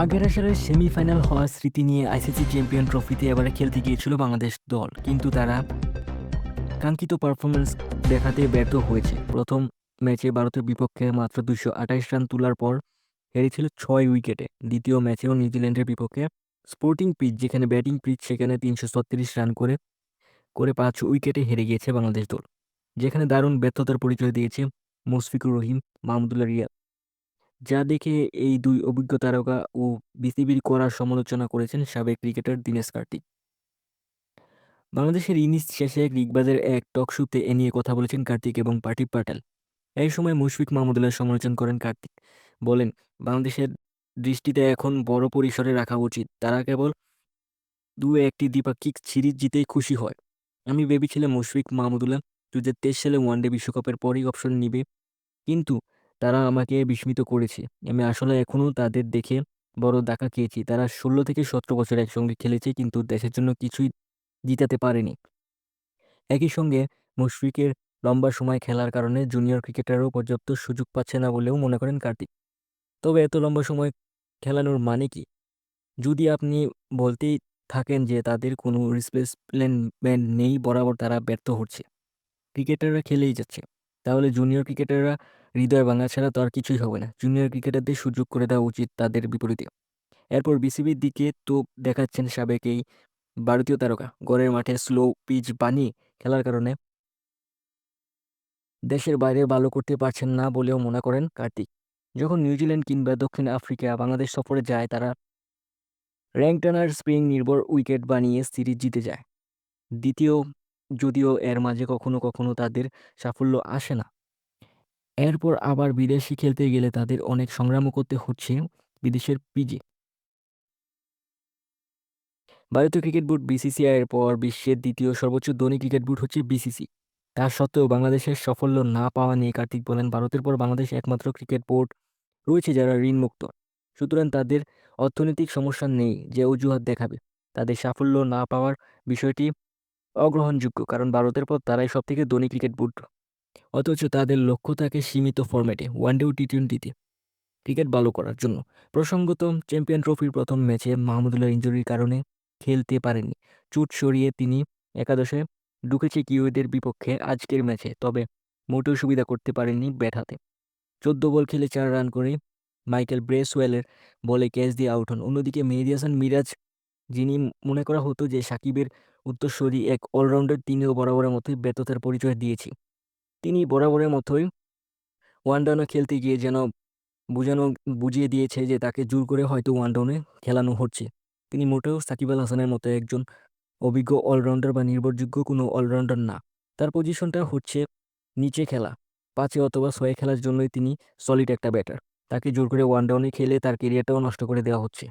আগের আসরের সেমিফাইনাল হওয়ার স্মৃতি নিয়ে আইসিসি চ্যাম্পিয়ন ট্রফিতে এবারে খেলতে গিয়েছিল বাংলাদেশ দল, কিন্তু তারা কাঙ্ক্ষিত পারফরমেন্স দেখাতে ব্যর্থ হয়েছে। প্রথম ম্যাচে ভারতের বিপক্ষে মাত্র দুশো আঠাইশ রান তোলার পর হেরেছিল ছয় উইকেটে। দ্বিতীয় ম্যাচেও নিউজিল্যান্ডের বিপক্ষে স্পোর্টিং পিচ, যেখানে ব্যাটিং পিচ, সেখানে তিনশো ছত্রিশ রান করে করে পাঁচ উইকেটে হেরে গিয়েছে বাংলাদেশ দল, যেখানে দারুণ ব্যর্থতার পরিচয় দিয়েছে মুশফিকুর রহিম, মাহমুদুল্লাহ রিয়াদ। যা দেখে এই দুই অভিজ্ঞ তারকা ও বিসিবির করার সমালোচনা করেছেন সাবেক ক্রিকেটার দীনেশ কার্তিক। বাংলাদেশের ইনিংস শেষে রিকবাজের এক টক শোতে এ নিয়ে কথা বলেছেন কার্তিক এবং পার্টিব পাটেল। এই সময় মুশফিক মাহমুদুল্লাহ সমালোচনা করেন কার্তিক। বলেন, বাংলাদেশের দৃষ্টিতে এখন বড় পরিসরে রাখা উচিত। তারা কেবল দু একটি দ্বিপাক্ষিক সিরিজ জিতেই খুশি হয়। আমি ভেবেছিলাম মুশফিক মাহমুদুল্লাহ দু হাজার তেইশ সালে ওয়ানডে বিশ্বকাপের পরই অপশন নিবে। কিন্তু তারা আমাকে বিস্মিত করেছে। আমি আসলে এখনও তাদের দেখে বড় দাকা খেয়েছি। তারা ষোলো থেকে সতেরো বছর একসঙ্গে খেলেছে, কিন্তু দেশের জন্য কিছুই জিতাতে পারেনি। একই সঙ্গে মুশফিকের লম্বা সময় খেলার কারণে জুনিয়র ক্রিকেটারও পর্যাপ্ত সুযোগ পাচ্ছে না বলেও মনে করেন কার্তিক। তবে এত লম্বা সময় খেলানোর মানে কি? যদি আপনি বলতেই থাকেন যে তাদের কোনো রিপ্লেসমেন্ট নেই, বরাবর তারা ব্যর্থ হচ্ছে। ক্রিকেটাররা খেলেই যাচ্ছে। তাহলে জুনিয়র ক্রিকেটাররা হৃদয় ভাঙা ছাড়া তো আর কিছুই হবে না। জুনিয়র ক্রিকেটারদের সুযোগ করে দেওয়া উচিত তাদের বিপরীতে। এরপর বিসিবির দিকে তো দেখাচ্ছেন সাবেক এই ভারতীয় তারকা। গড়ের মাঠে স্লো পিচ বানিয়ে খেলার কারণে দেশের বাইরে ভালো করতে পারছেন না বলেও মনে করেন কার্তিক। যখন নিউজিল্যান্ড কিংবা দক্ষিণ আফ্রিকা, বাংলাদেশ সফরে যায়, তারা র্যাঙ্ক টানার স্প্রিং নির্ভর উইকেট বানিয়ে সিরিজ জিতে যায়। দ্বিতীয় যদিও এর মাঝে কখনো কখনো তাদের সাফল্য আসে না। এরপর আবার বিদেশি খেলতে গেলে তাদের অনেক সংগ্রামও করতে হচ্ছে বিদেশের পিজে ভারতীয় ক্রিকেট বোর্ড বিসিসিআই এর পর বিশ্বের দ্বিতীয় সর্বোচ্চ ধনী ক্রিকেট বোর্ড হচ্ছে বিসিসি তা সত্ত্বেও বাংলাদেশের সাফল্য না পাওয়া নিয়ে কার্তিক বলেন, ভারতের পর বাংলাদেশ একমাত্র ক্রিকেট বোর্ড রয়েছে যারা ঋণমুক্ত সুতরাং তাদের অর্থনৈতিক সমস্যা নেই যে অজুহাত দেখাবে। তাদের সাফল্য না পাওয়ার বিষয়টি অগ্রহণযোগ্য, কারণ ভারতের পর তারাই সবথেকে ধনী ক্রিকেট বোর্ড অথচ তাদের লক্ষ্য থাকে সীমিত ফরম্যাটে ওয়ানডে ও টি টোয়েন্টিতে ক্রিকেট ভালো করার জন্য। প্রসঙ্গত চ্যাম্পিয়ন ট্রফির প্রথম ম্যাচে মাহমুদুল্লাহ ইঞ্জুরির কারণে খেলতে পারেননি। চোট সরিয়ে তিনি একাদশে ঢুকেছে কিউয়েদের বিপক্ষে আজকের ম্যাচে, তবে মোটেও সুবিধা করতে পারেননি ব্যাট হাতে। চোদ্দ বল খেলে চার রান করে মাইকেল ব্রেসওয়েলের বলে ক্যাচ দিয়ে আউট হন। অন্যদিকে মেহেদি হাসান মিরাজ, যিনি মনে করা হতো যে সাকিবের উত্তরসূরি এক অলরাউন্ডার তিনিও বরাবরের মতোই ব্যর্থতার পরিচয় দিয়েছে। তিনি বরাবরের মতোই ওয়ান ডাউনে খেলতে গিয়ে যেন বুঝানো, বুঝিয়ে দিয়েছে যে তাকে জোর করে হয়তো ওয়ান ডাউনে খেলানো হচ্ছে। তিনি মোটেও সাকিব আল হাসানের মতো একজন অভিজ্ঞ অলরাউন্ডার বা নির্ভরযোগ্য কোনো অলরাউন্ডার না। তার পজিশনটা হচ্ছে নিচে খেলা, পাঁচে অথবা ছয়ে খেলার জন্যই তিনি সলিড একটা ব্যাটার তাকে জোর করে ওয়ান ডাউনে খেলে তার কেরিয়ারটাও নষ্ট করে দেওয়া হচ্ছে।